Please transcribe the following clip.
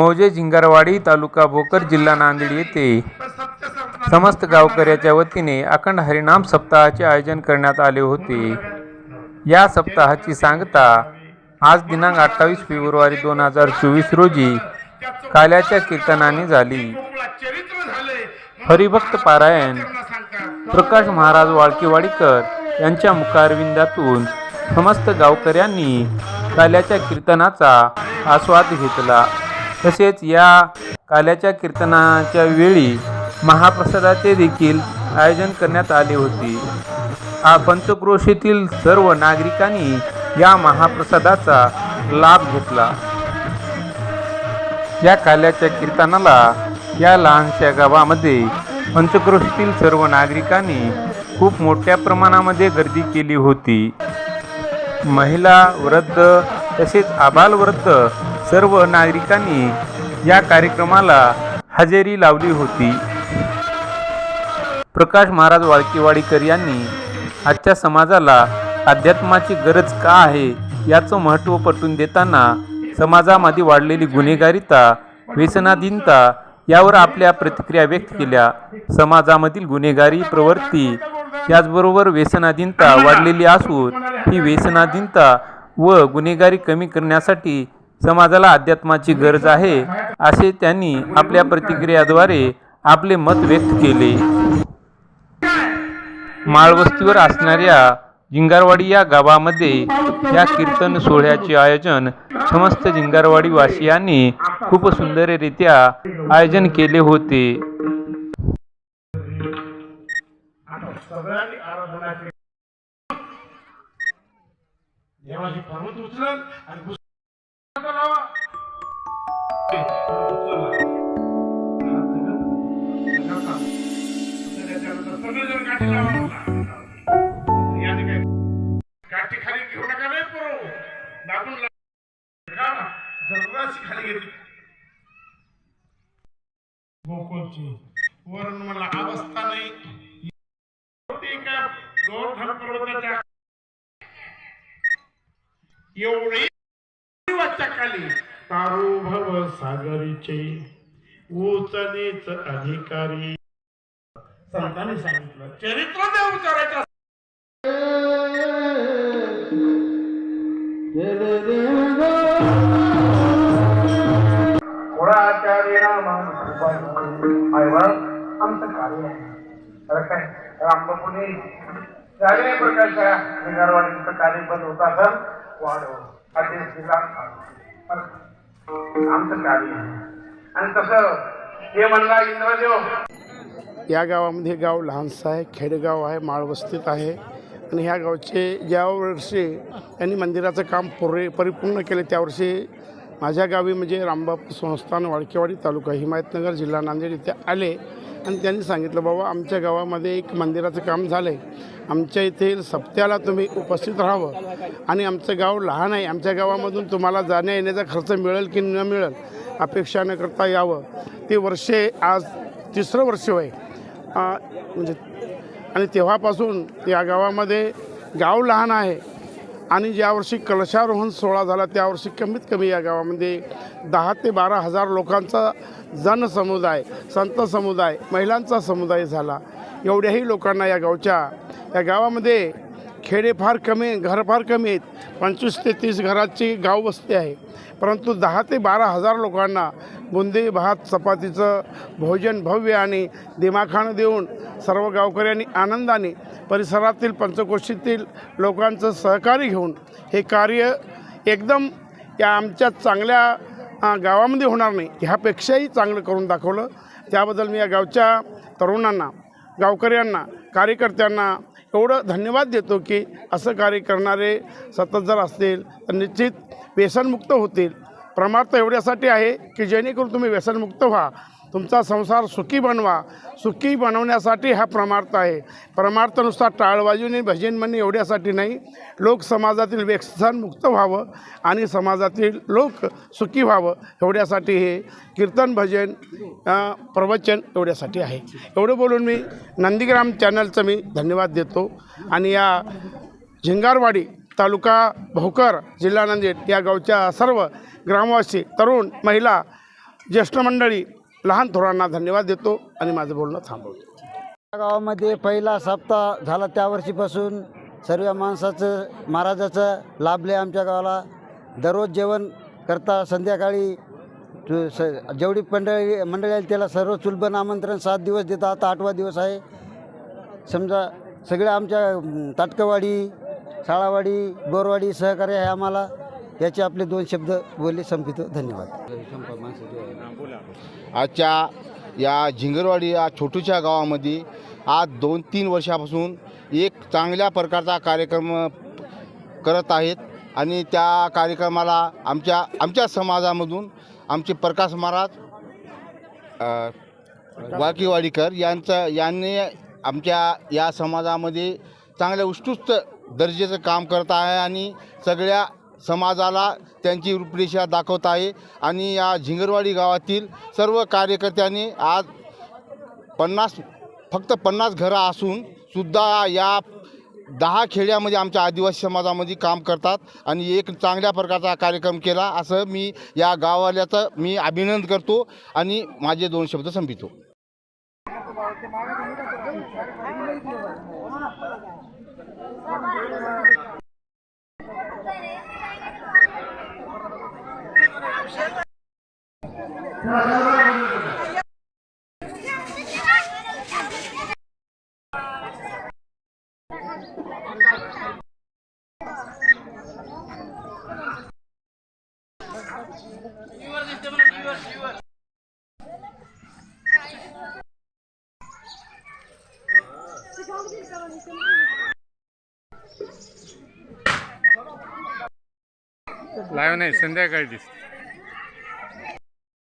मौजे जिंगारवाडी तालुका भोकर जिल्हा नांदेड येथे समस्त गावकऱ्याच्या वतीने अखंड हरिनाम सप्ताहाचे आयोजन करण्यात आले होते. या सप्ताहाची सांगता आज दिनांक अठ्ठावीस फेब्रुवारी दोन हजार चोवीस रोजी काल्याच्या कीर्तनाने झाली. हरिभक्त पारायण प्रकाश महाराज वाळकीवाडीकर यांच्या मुखारविंदातून समस्त गावकऱ्यांनी काल्याच्या कीर्तनाचा आस्वाद घेतला. तसेच या काल्याच्या कीर्तनाच्या वेळी महाप्रसादाचे देखील आयोजन करण्यात आले होते. हा पंचक्रोशीतील सर्व नागरिकांनी या महाप्रसादाचा लाभ घेतला. या काल्याच्या कीर्तनाला या लहानशा गावामध्ये पंचक्रोशीतील सर्व नागरिकांनी खूप मोठ्या प्रमाणामध्ये गर्दी केली होती. महिला वृद्ध तसेच आबालवृद्ध सर्व नागरिकांनी या कार्यक्रमाला हजेरी लावली होती. प्रकाश महाराज वाळकेवाडीकर यांनी आजच्या समाजाला अध्यात्माची गरज का आहे याचं महत्त्व पटवून देताना समाजामध्ये वाढलेली गुन्हेगारिता व्यसनाधीनता यावर आपल्या प्रतिक्रिया व्यक्त केल्या. समाजामधील गुन्हेगारी प्रवृत्ती त्याचबरोबर व्यसनाधीनता वाढलेली असून ही व्यसनाधीनता व गुन्हेगारी कमी करण्यासाठी समाजाला अध्यात्माची गरज आहे असे त्यांनी आपल्या प्रतिक्रियाद्वारे आपले मत व्यक्त केले. माळवस्तीवर असणाऱ्या जिंगारवाडी या गावामध्ये या कीर्तन सोहळ्याचे आयोजन समस्त जिंगारवाडी वासियांनी खूप सुंदररित्या आयोजन केले होते. आराधना देवाची पर्वत उचलल आणि वरून मला अवस्था नाही. एका पर्वताच्या एवढे वाच्या खाली तारू भव सागरीचे उचनेच अधिकारी. संतांनी सांगितलं चरित्र देव विचारायचं आमचं कार्य आहे काय निगारवाडीचं कार्य बंद वाढव आदेश दिला आमचं कार्य आहे आणि तसं हे म्हणला इंद्रदेव या गावामध्ये गाव लहानसं आहे खेडेगाव आहे माळवस्तीत आहे. आणि ह्या गावचे ज्या वर्षी त्यांनी मंदिराचं काम पुरे परिपूर्ण केले त्या वर्षी माझ्या गावी म्हणजे रामबाप संस्थान वाळकेवाडी तालुका हिमायतनगर जिल्हा नांदेड इथे आले आणि त्यांनी सांगितलं बाबा आमच्या गावामध्ये एक मंदिराचं काम झालं आहे आमच्या इथे सप्त्याला तुम्ही उपस्थित राहावं आणि आमचं गाव लहान आहे. आमच्या गावामधून तुम्हाला जाण्या येण्याचा खर्च मिळेल की न मिळेल अपेक्षा न करता यावं. ते वर्षे आज तिसरं वर्ष आहे म्हणजे आणि तेव्हापासून या गावामध्ये गाव लहान आहे. आणि ज्या वर्षी कलशारोहण सोहळा झाला त्यावर्षी कमीत कमी या गावामध्ये दहा ते बारा हजार लोकांचा जनसमुदाय संत समुदाय महिलांचा समुदाय झाला. एवढ्याही लोकांना या गावच्या या गावामध्ये खेडे फार कमी घर फार कमी आहेत. पंचवीस ते तीस घराची गाव वस्ती आहे. परंतु दहा ते बारा हजार लोकांना बुंदी भात चपातीचं भोजन भव्य आणि दिमाखाणं देऊन सर्व गावकऱ्यांनी आनंदाने परिसरातील पंचकोशीतील लोकांचं सहकार्य घेऊन हे कार्य एकदम या आमच्या चांगल्या गावामध्ये होणार नाही. ह्यापेक्षाही चांगलं करून दाखवलं. त्याबद्दल मी या गावच्या तरुणांना गावकऱ्यांना कार्यकर्त्यांना एवढं धन्यवाद देतो की असं कार्य करणारे सतत जर असतील तर निश्चित व्यसनमुक्त होतील. प्रमार्थ एवढ्यासाठी आहे की जेणेकरून तुम्ही व्यसनमुक्त व्हा. तुमचा संसार सुखी बनवा. सुखी बनवण्यासाठी हा प्रमार्थ आहे. परमार्थनुसार टाळवाजूने टाळबाजूने भजन म्हणणे एवढ्यासाठी नाही. लोक समाजातील व्यसनमुक्त व्हावं आणि समाजातील लोक सुखी व्हावं एवढ्यासाठी हे कीर्तन भजन प्रवचन एवढ्यासाठी आहे. एवढं बोलून मी नंदीग्राम चॅनलचं मी धन्यवाद देतो. आणि या झिंगारवाडी तालुका भोकर जिल्हा नांदेड या गावच्या सर्व ग्रामवासी तरुण महिला ज्येष्ठ मंडळी लहान थोरांना धन्यवाद देतो आणि माझं बोलणं थांबवतो. गावामध्ये पहिला सप्ताह झाला त्या वर्षीपासून. सर्व माणसाचं महाराजाचं लाभले आमच्या गावाला. दररोज जेवण करता संध्याकाळी स जेवढी मंडळी मंडळी आली त्याला सर्व चुलबन आमंत्रण सात दिवस देतात. आता आठवा दिवस आहे. समजा सगळ्या आमच्या ताटकवाडी शाळावाडी बोरवाडी सहकार्य आहे आम्हाला. याचे आपले दोन शब्द बोलले संपित धन्यवाद. आजच्या या झिंगरवाडी या छोटूच्या गावामध्ये आज दोन तीन वर्षापासून एक चांगल्या प्रकारचा कार्यक्रम करत आहेत आणि त्या कार्यक्रमाला आमच्या आमच्या समाजामधून आमचे प्रकाश महाराज वाकीवाडीकर यांचं यांनी आमच्या या समाजामध्ये चांगल्या उत्कृष्ट दर्जेचं काम करत आहे आणि सगळ्या समाजाला त्यांची रूपरेषा दाखवत आहे. आणि या झिंगरवाडी गावातील सर्व कार्यकर्त्यांनी आज पन्नास फक्त पन्नास घरं असून सुद्धा या दहा खेड्यामध्ये आमच्या आदिवासी समाजामध्ये काम करतात आणि एक चांगल्या प्रकारचा कार्यक्रम केला असं मी या गाववाल्याचं मी अभिनंदन करतो आणि माझे दोन शब्द संपितो लाईव्ह नाही संध्याकाळी दिसते.